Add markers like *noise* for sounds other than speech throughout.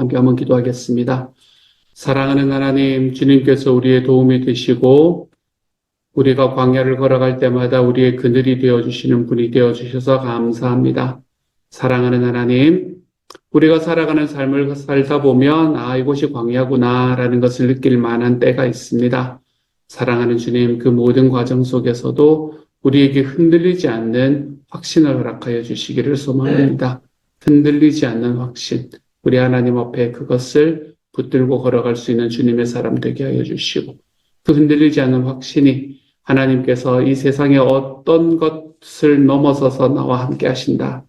함께 한번 기도하겠습니다. 사랑하는 하나님, 주님께서 우리의 도움이 되시고 우리가 광야를 걸어갈 때마다 우리의 그늘이 되어주시는 분이 되어주셔서 감사합니다. 사랑하는 하나님, 우리가 살아가는 삶을 살다 보면, 아, 이곳이 광야구나 라는 것을 느낄 만한 때가 있습니다. 사랑하는 주님, 그 모든 과정 속에서도 우리에게 흔들리지 않는 확신을 허락하여 주시기를 소망합니다. 흔들리지 않는 확신. 우리 하나님 앞에 그것을 붙들고 걸어갈 수 있는 주님의 사람 되게 하여 주시고, 그 흔들리지 않는 확신이 하나님께서 이 세상의 어떤 것을 넘어서서 나와 함께 하신다.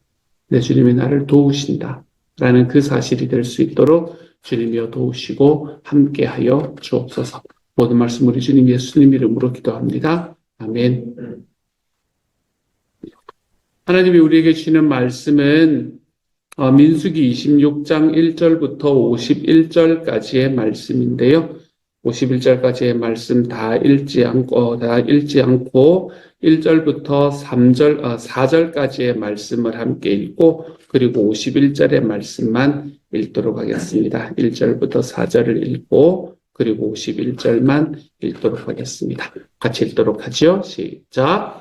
내 주님이 나를 도우신다. 라는 그 사실이 될 수 있도록 주님이여 도우시고 함께 하여 주옵소서. 모든 말씀 우리 주님 예수님 이름으로 기도합니다. 아멘. 하나님이 우리에게 주시는 말씀은 어, 민수기 26장 1절부터 51절까지의 말씀인데요. 51절까지의 말씀 다 읽지 않고, 다 읽지 않고, 1절부터 3절, 어, 4절까지의 말씀을 함께 읽고, 그리고 51절의 말씀만 읽도록 하겠습니다. 1절부터 4절을 읽고, 그리고 51절만 읽도록 하겠습니다. 같이 읽도록 하죠. 시작.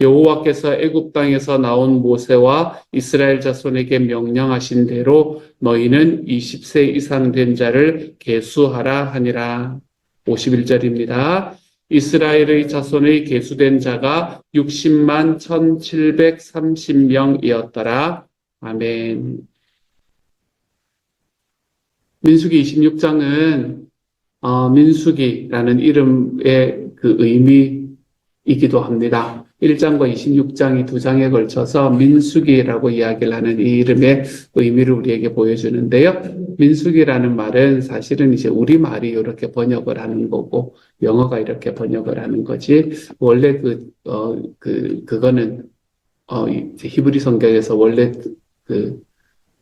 여호와께서 애굽 땅에서 나온 모세와 이스라엘 자손에게 명령하신 대로 너희는 20세 이상 된 자를 계수하라 하니라. 51절입니다. 이스라엘의 자손의 계수된 자가 60만 1730명이었더라. 아멘. 민수기 26장은 어, 민수기라는 이름의 그 의미이기도 합니다. 1장과 26장이 두 장에 걸쳐서 민수기라고 이야기를 하는 이 이름의 의미를 우리에게 보여주는데요. 민수기라는 말은 사실은 이제 우리말이 이렇게 번역을 하는 거고, 영어가 이렇게 번역을 하는 거지, 원래 그, 어, 그, 그거는, 어, 히브리 성경에서 원래 그,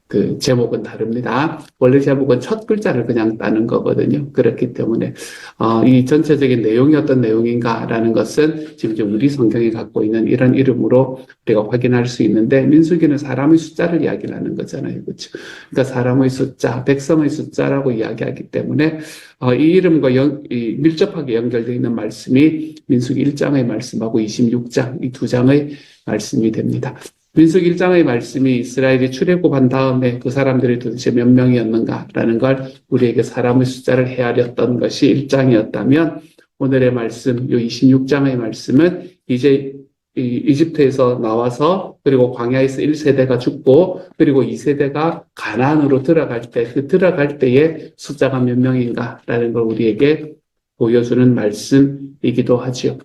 그 제목은 다릅니다. 원래 제목은 첫 글자를 그냥 따는 거거든요. 그렇기 때문에 어, 이 전체적인 내용이 어떤 내용인가라는 것은 지금 우리 성경이 갖고 있는 이런 이름으로 우리가 확인할 수 있는데 민수기는 사람의 숫자를 이야기하는 거잖아요. 그렇죠? 그러니까 사람의 숫자, 백성의 숫자라고 이야기하기 때문에 어, 이 이름과 연, 이 밀접하게 연결되어 있는 말씀이 민수기 1장의 말씀하고 26장 이 두 장의 말씀이 됩니다. 민숙 1장의 말씀이 이스라엘이 출애굽한 다음에 그 사람들이 도대체 몇 명이었는가라는 걸 우리에게 사람의 숫자를 헤아렸던 것이 1장이었다면 오늘의 말씀, 요 26장의 말씀은 이제 이집트에서 나와서 그리고 광야에서 1세대가 죽고 그리고 2세대가 가나안으로 들어갈 때 그 들어갈 때의 숫자가 몇 명인가라는 걸 우리에게 보여주는 말씀이기도 하지요.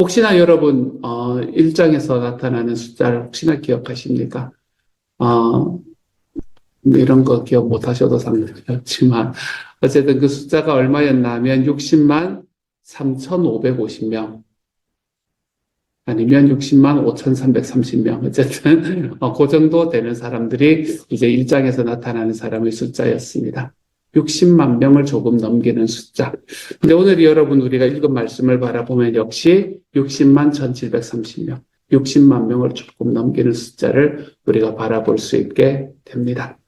혹시나 여러분 어, 1장에서 나타나는 숫자를 혹시나 기억하십니까? 어, 이런 거 기억 못 하셔도 상관없지만 *laughs* 어쨌든 그 숫자가 얼마였나 하면 60만 3,550명 아니면 60만 5,330명 어쨌든 *laughs* 어, 그 정도 되는 사람들이 이제 1장에서 나타나는 사람의 숫자였습니다. 60만 명을 조금 넘기는 숫자. 근데 오늘 여러분 우리가 읽은 말씀을 바라보면 역시 60만 1730명, 60만 명을 조금 넘기는 숫자를 우리가 바라볼 수 있게 됩니다.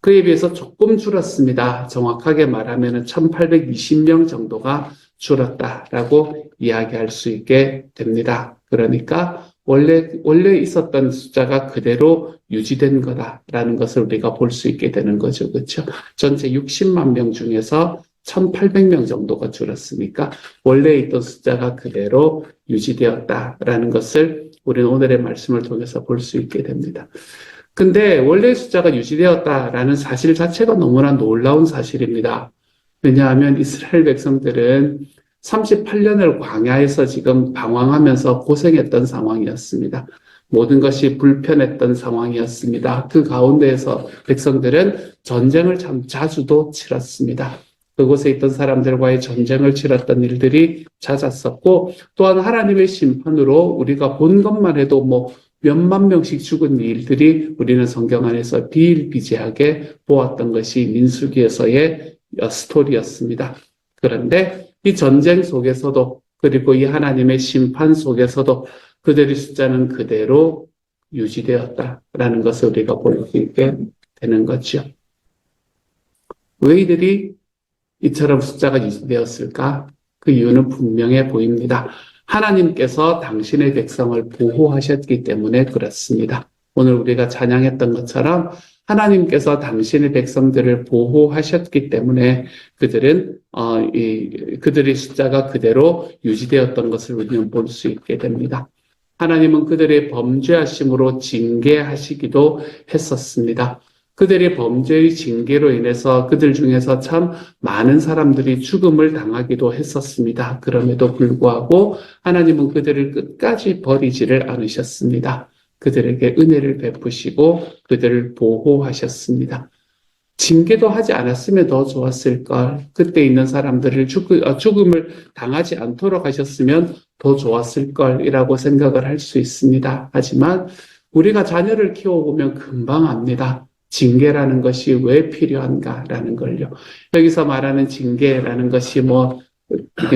그에 비해서 조금 줄었습니다. 정확하게 말하면 1820명 정도가 줄었다라고 이야기할 수 있게 됩니다. 그러니까 원래, 원래 있었던 숫자가 그대로 유지된 거다라는 것을 우리가 볼 수 있게 되는 거죠. 그렇죠? 전체 60만 명 중에서 1,800명 정도가 줄었으니까 원래 있던 숫자가 그대로 유지되었다라는 것을 우리는 오늘의 말씀을 통해서 볼 수 있게 됩니다. 근데 원래 숫자가 유지되었다라는 사실 자체가 너무나 놀라운 사실입니다. 왜냐하면 이스라엘 백성들은 38년을 광야에서 지금 방황하면서 고생했던 상황이었습니다. 모든 것이 불편했던 상황이었습니다. 그 가운데에서 백성들은 전쟁을 참 자주도 치렀습니다. 그곳에 있던 사람들과의 전쟁을 치렀던 일들이 잦았었고 또한 하나님의 심판으로 우리가 본 것만 해도 뭐 몇만 명씩 죽은 일들이 우리는 성경 안에서 비일비재하게 보았던 것이 민수기에서의 스토리였습니다. 그런데 이 전쟁 속에서도 그리고 이 하나님의 심판 속에서도 그들의 숫자는 그대로 유지되었다라는 것을 우리가 볼 수 있게 되는 거죠. 왜 이들이 이처럼 숫자가 유지되었을까? 그 이유는 분명해 보입니다. 하나님께서 당신의 백성을 보호하셨기 때문에 그렇습니다. 오늘 우리가 찬양했던 것처럼 하나님께서 당신의 백성들을 보호하셨기 때문에 그들은 어, 이, 그들의 숫자가 그대로 유지되었던 것을 우리는 볼 수 있게 됩니다. 하나님은 그들의 범죄하심으로 징계하시기도 했었습니다. 그들의 범죄의 징계로 인해서 그들 중에서 참 많은 사람들이 죽음을 당하기도 했었습니다. 그럼에도 불구하고 하나님은 그들을 끝까지 버리지를 않으셨습니다. 그들에게 은혜를 베푸시고 그들을 보호하셨습니다. 징계도 하지 않았으면 더 좋았을 걸. 그때 있는 사람들을 죽, 어, 죽음을 당하지 않도록 하셨으면 더 좋았을 걸이라고 생각을 할 수 있습니다. 하지만 우리가 자녀를 키워보면 금방 압니다. 징계라는 것이 왜 필요한가라는 걸요. 여기서 말하는 징계라는 것이 뭐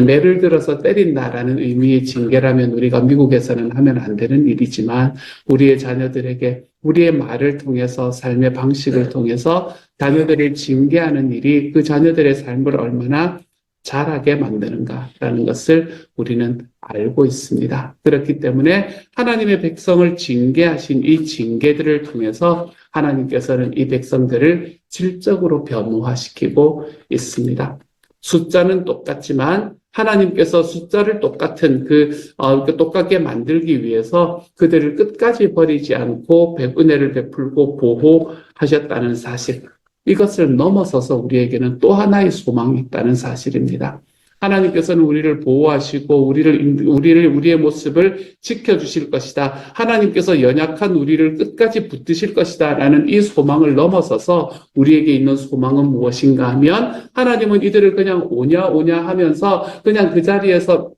매를 들어서 때린다라는 의미의 징계라면 우리가 미국에서는 하면 안 되는 일이지만 우리의 자녀들에게 우리의 말을 통해서 삶의 방식을 통해서 자녀들을 징계하는 일이 그 자녀들의 삶을 얼마나 잘하게 만드는가라는 것을 우리는 알고 있습니다. 그렇기 때문에 하나님의 백성을 징계하신 이 징계들을 통해서 하나님께서는 이 백성들을 질적으로 변화시키고 있습니다. 숫자는 똑같지만 하나님께서 숫자를 똑같은 그, 어, 그 똑같게 만들기 위해서 그들을 끝까지 버리지 않고 배- 은혜를 베풀고 보호하셨다는 사실. 이것을 넘어서서 우리에게는 또 하나의 소망이 있다는 사실입니다. 하나님께서는 우리를 보호하시고 우리를 인- 우리를 우리의 모습을 지켜 주실 것이다. 하나님께서 연약한 우리를 끝까지 붙드실 것이다라는 이 소망을 넘어서서 우리에게 있는 소망은 무엇인가 하면 하나님은 이들을 그냥 오냐 오냐 하면서 그냥 그 자리에서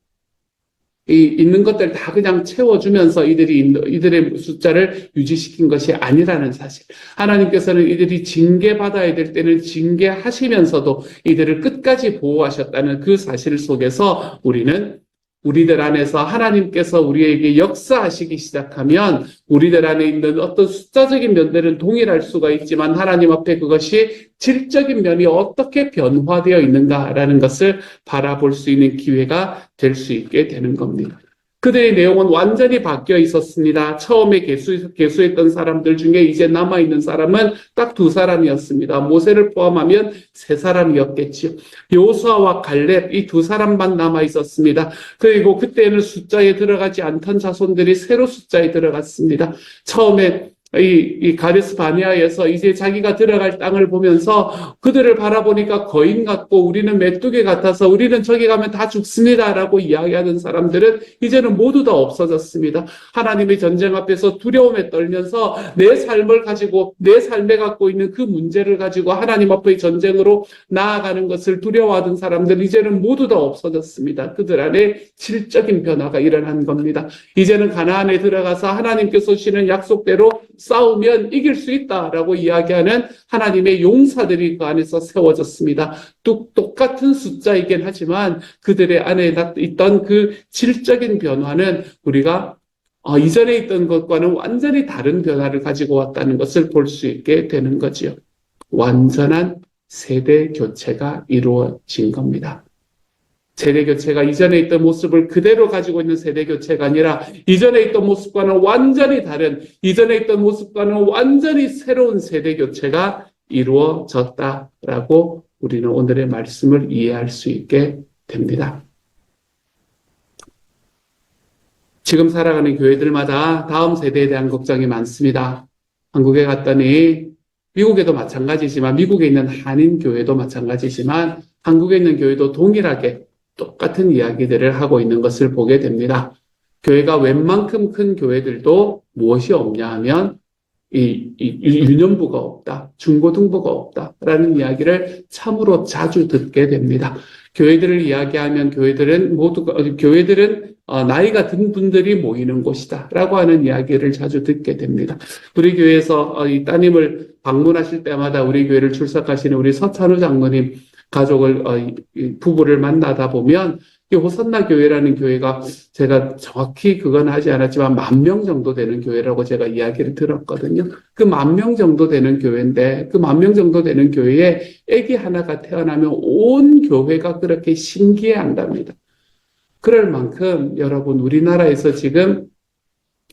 이 있는 것들 다 그냥 채워주면서 이들이 이들의 숫자를 유지시킨 것이 아니라는 사실. 하나님께서는 이들이 징계 받아야 될 때는 징계하시면서도 이들을 끝까지 보호하셨다는 그 사실 속에서 우리는 우리들 안에서 하나님께서 우리에게 역사하시기 시작하면 우리들 안에 있는 어떤 숫자적인 면들은 동일할 수가 있지만 하나님 앞에 그것이 질적인 면이 어떻게 변화되어 있는가라는 것을 바라볼 수 있는 기회가 될 수 있게 되는 겁니다. 그들의 내용은 완전히 바뀌어 있었습니다. 처음에 개수, 개수했던 사람들 중에 이제 남아있는 사람은 딱 두 사람이었습니다. 모세를 포함하면 세 사람이었겠지요. 요수아와 갈렙 이 두 사람만 남아 있었습니다. 그리고 그때는 숫자에 들어가지 않던 자손들이 새로 숫자에 들어갔습니다. 처음에 이, 이 가데스 바니아에서 이제 자기가 들어갈 땅을 보면서 그들을 바라보니까 거인 같고 우리는 메뚜기 같아서 우리는 저기 가면 다 죽습니다라고 이야기하는 사람들은 이제는 모두 다 없어졌습니다. 하나님의 전쟁 앞에서 두려움에 떨면서 내 삶을 가지고 내 삶에 갖고 있는 그 문제를 가지고 하나님 앞의 전쟁으로 나아가는 것을 두려워하던 사람들 이제는 모두 다 없어졌습니다. 그들 안에 질적인 변화가 일어난 겁니다. 이제는 가나안에 들어가서 하나님께서 주시는 약속대로 싸우면 이길 수 있다라고 이야기하는 하나님의 용사들이 그 안에서 세워졌습니다. 뚝 똑같은 숫자이긴 하지만 그들의 안에 있던 그 질적인 변화는 우리가 어, 이전에 있던 것과는 완전히 다른 변화를 가지고 왔다는 것을 볼 수 있게 되는 거지요. 완전한 세대 교체가 이루어진 겁니다. 세대 교체가 이전에 있던 모습을 그대로 가지고 있는 세대 교체가 아니라 이전에 있던 모습과는 완전히 다른 이전에 있던 모습과는 완전히 새로운 세대 교체가 이루어졌다라고 우리는 오늘의 말씀을 이해할 수 있게 됩니다. 지금 살아가는 교회들마다 다음 세대에 대한 걱정이 많습니다. 한국에 갔더니 미국에도 마찬가지지만 미국에 있는 한인 교회도 마찬가지지만 한국에 있는 교회도 동일하게 똑같은 이야기들을 하고 있는 것을 보게 됩니다. 교회가 웬만큼 큰 교회들도 무엇이 없냐 하면 이, 이 유년부가 없다, 중고등부가 없다라는 이야기를 참으로 자주 듣게 됩니다. 교회들을 이야기하면 교회들은 모두가 어, 교회들은 어, 나이가 든 분들이 모이는 곳이다라고 하는 이야기를 자주 듣게 됩니다. 우리 교회에서 어, 이 따님을 방문하실 때마다 우리 교회를 출석하시는 우리 서찬우 장로님 가족을 어, 부부를 만나다 보면 이 호산나 교회라는 교회가 제가 정확히 그건 하지 않았지만 만 명 정도 되는 교회라고 제가 이야기를 들었거든요. 그 만 명 정도 되는 교회인데 그 만 명 정도 되는 교회에 아기 하나가 태어나면 온 교회가 그렇게 신기해 한답니다. 그럴 만큼 여러분 우리나라에서 지금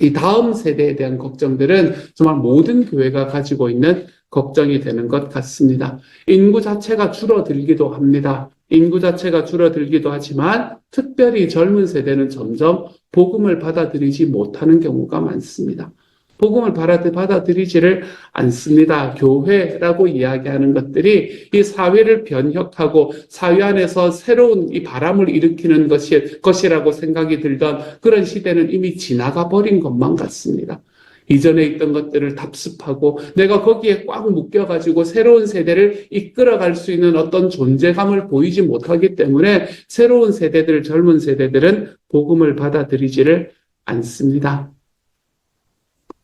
이 다음 세대에 대한 걱정들은 정말 모든 교회가 가지고 있는 걱정이 되는 것 같습니다. 인구 자체가 줄어들기도 합니다. 인구 자체가 줄어들기도 하지만 특별히 젊은 세대는 점점 복음을 받아들이지 못하는 경우가 많습니다. 복음을 받아들- 받아들이지를 않습니다. 교회라고 이야기하는 것들이 이 사회를 변혁하고 사회 안에서 새로운 이 바람을 일으키는 것이, 것이라고 생각이 들던 그런 시대는 이미 지나가 버린 것만 같습니다. 이전에 있던 것들을 답습하고 내가 거기에 꽉 묶여가지고 새로운 세대를 이끌어갈 수 있는 어떤 존재감을 보이지 못하기 때문에 새로운 세대들, 젊은 세대들은 복음을 받아들이지를 않습니다.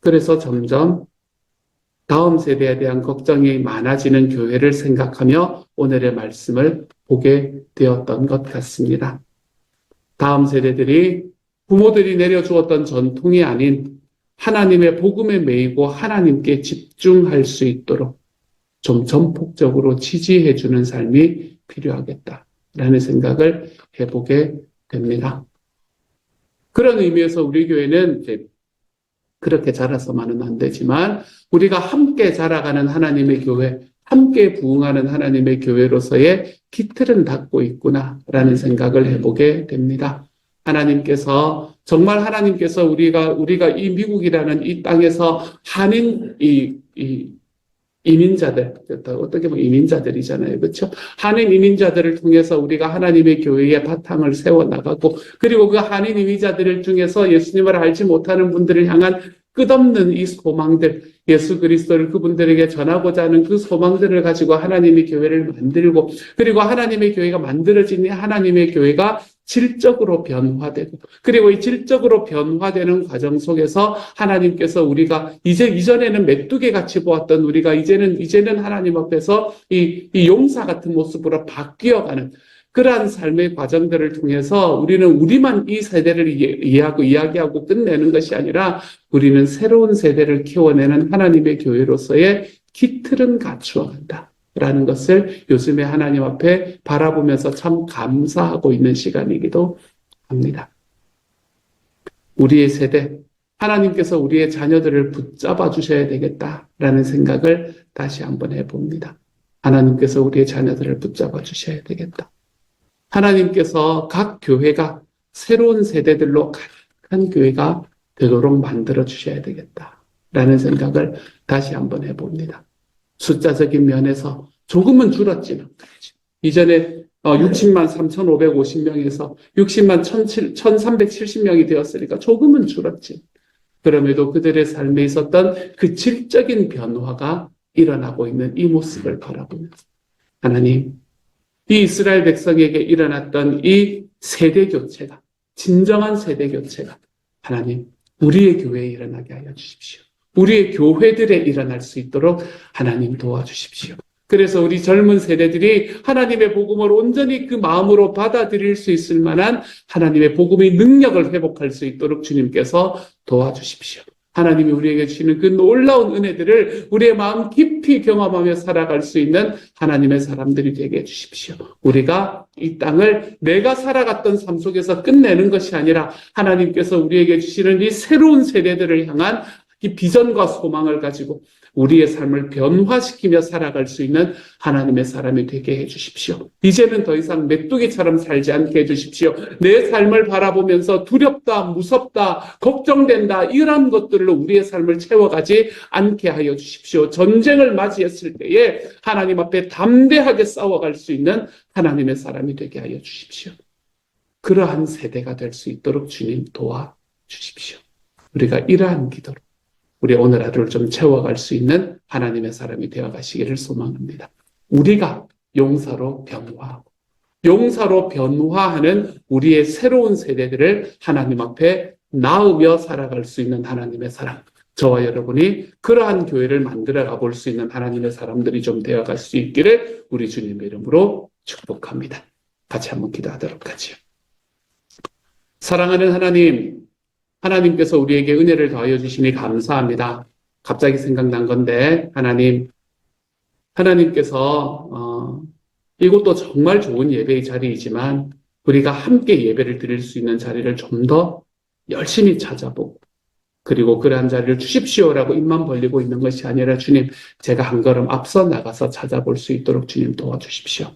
그래서 점점 다음 세대에 대한 걱정이 많아지는 교회를 생각하며 오늘의 말씀을 보게 되었던 것 같습니다. 다음 세대들이 부모들이 내려주었던 전통이 아닌 하나님의 복음에 매이고 하나님께 집중할 수 있도록 좀 전폭적으로 지지해 주는 삶이 필요하겠다라는 생각을 해보게 됩니다. 그런 의미에서 우리 교회는 이제 그렇게 자라서만은 안 되지만 우리가 함께 자라가는 하나님의 교회, 함께 부흥하는 하나님의 교회로서의 기틀은 닫고 있구나라는 생각을 해보게 됩니다. 하나님께서 정말 하나님께서 우리가 우리가 이 미국이라는 이 땅에서 한인 이, 이 이민자들 어떻게 보면 이민자들이잖아요, 그렇죠? 한인 이민자들을 통해서 우리가 하나님의 교회의 바탕을 세워 나가고 그리고 그 한인 이민자들 중에서 예수님을 알지 못하는 분들을 향한 끝없는 이 소망들, 예수 그리스도를 그분들에게 전하고자 하는 그 소망들을 가지고 하나님의 교회를 만들고 그리고 하나님의 교회가 만들어진 이 하나님의 교회가 질적으로 변화되고 그리고 이 질적으로 변화되는 과정 속에서 하나님께서 우리가 이제 이전에는 메뚜기 같이 보았던 우리가 이제는 이제는 하나님 앞에서 이, 이 용사 같은 모습으로 바뀌어가는 그러한 삶의 과정들을 통해서 우리는 우리만 이 세대를 이해- 이해하고 이야기하고 끝내는 것이 아니라 우리는 새로운 세대를 키워내는 하나님의 교회로서의 기틀은 갖추어 간다. 라는 것을 요즘에 하나님 앞에 바라보면서 참 감사하고 있는 시간이기도 합니다. 우리의 세대, 하나님께서 우리의 자녀들을 붙잡아 주셔야 되겠다라는 생각을 다시 한번 해봅니다. 하나님께서 우리의 자녀들을 붙잡아 주셔야 되겠다. 하나님께서 각 교회가 새로운 세대들로 가득한 교회가 되도록 만들어 주셔야 되겠다. 라는 생각을 다시 한번 해봅니다. 숫자적인 면에서 조금은 줄었지만, 이전에 60만 3,550명에서 60만 1,370명이 되었으니까 조금은 줄었지. 그럼에도 그들의 삶에 있었던 그 질적인 변화가 일어나고 있는 이 모습을 바라보면서 하나님, 이 이스라엘 백성에게 일어났던 이 세대 교체가 진정한 세대 교체가 하나님 우리의 교회에 일어나게 하여 주십시오. 우리의 교회들에 일어날 수 있도록 하나님 도와주십시오. 그래서 우리 젊은 세대들이 하나님의 복음을 온전히 그 마음으로 받아들일 수 있을 만한 하나님의 복음의 능력을 회복할 수 있도록 주님께서 도와주십시오. 하나님이 우리에게 주시는 그 놀라운 은혜들을 우리의 마음 깊이 경험하며 살아갈 수 있는 하나님의 사람들이 되게 해주십시오. 우리가 이 땅을 내가 살아갔던 삶 속에서 끝내는 것이 아니라 하나님께서 우리에게 주시는 이 새로운 세대들을 향한 이 비전과 소망을 가지고 우리의 삶을 변화시키며 살아갈 수 있는 하나님의 사람이 되게 해주십시오. 이제는 더 이상 메뚜기처럼 살지 않게 해주십시오. 내 삶을 바라보면서 두렵다, 무섭다, 걱정된다, 이런 것들로 우리의 삶을 채워가지 않게 하여 주십시오. 전쟁을 맞이했을 때에 하나님 앞에 담대하게 싸워갈 수 있는 하나님의 사람이 되게 하여 주십시오. 그러한 세대가 될 수 있도록 주님 도와 주십시오. 우리가 이러한 기도로 우리 오늘 하루를 좀 채워갈 수 있는 하나님의 사람이 되어 가시기를 소망합니다. 우리가 용사로 변화하고 용사로 변화하는 우리의 새로운 세대들을 하나님 앞에 낳으며 살아갈 수 있는 하나님의 사람. 저와 여러분이 그러한 교회를 만들어 가볼 수 있는 하나님의 사람들이 좀 되어 갈 수 있기를 우리 주님의 이름으로 축복합니다. 같이 한번 기도하도록 하지요. 사랑하는 하나님, 하나님께서 우리에게 은혜를 더하여 주시니 감사합니다. 갑자기 생각난 건데, 하나님, 하나님께서, 어, 이것도 정말 좋은 예배의 자리이지만, 우리가 함께 예배를 드릴 수 있는 자리를 좀 더 열심히 찾아보고, 그리고 그러한 자리를 주십시오라고 입만 벌리고 있는 것이 아니라 주님, 제가 한 걸음 앞서 나가서 찾아볼 수 있도록 주님 도와주십시오.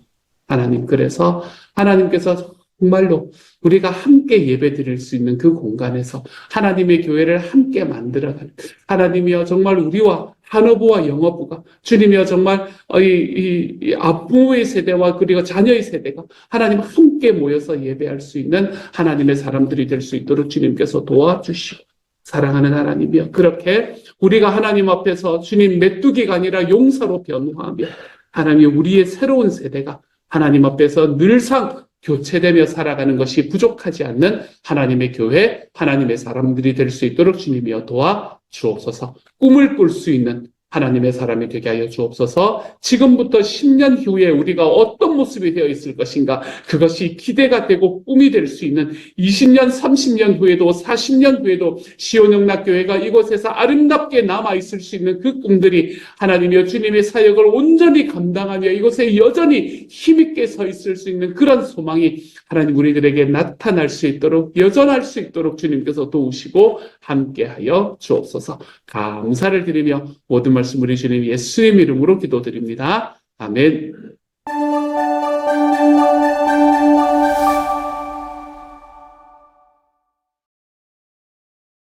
하나님, 그래서 하나님께서 정말로 우리가 함께 예배 드릴 수 있는 그 공간에서 하나님의 교회를 함께 만들어가는 하나님이여 정말 우리와 한어부와 영어부가 주님이여 정말 이, 이, 이 앞부의 세대와 그리고 자녀의 세대가 하나님 함께 모여서 예배할 수 있는 하나님의 사람들이 될 수 있도록 주님께서 도와주시고 사랑하는 하나님이여 그렇게 우리가 하나님 앞에서 주님 메뚜기가 아니라 용사로 변화하며 하나님 우리의 새로운 세대가 하나님 앞에서 늘상 교체되며 살아가는 것이 부족하지 않는 하나님의 교회, 하나님의 사람들이 될 수 있도록 주님이여 도와 주옵소서. 꿈을 꿀 수 있는 하나님의 사람이 되게 하여 주옵소서. 지금부터 10년 후에 우리가 어떤 모습이 되어 있을 것인가? 그것이 기대가 되고 꿈이 될 수 있는 20년, 30년 후에도 40년 후에도 시온영락교회가 이곳에서 아름답게 남아 있을 수 있는 그 꿈들이 하나님이여 주님의 사역을 온전히 감당하며 이곳에 여전히 힘있게 서 있을 수 있는 그런 소망이 하나님 우리들에게 나타날 수 있도록 여전할 수 있도록 주님께서 도우시고 함께하여 주옵소서. 감사를 드리며 모든 말씀 우리 주님 예수님 이름으로 기도드립니다. 아멘.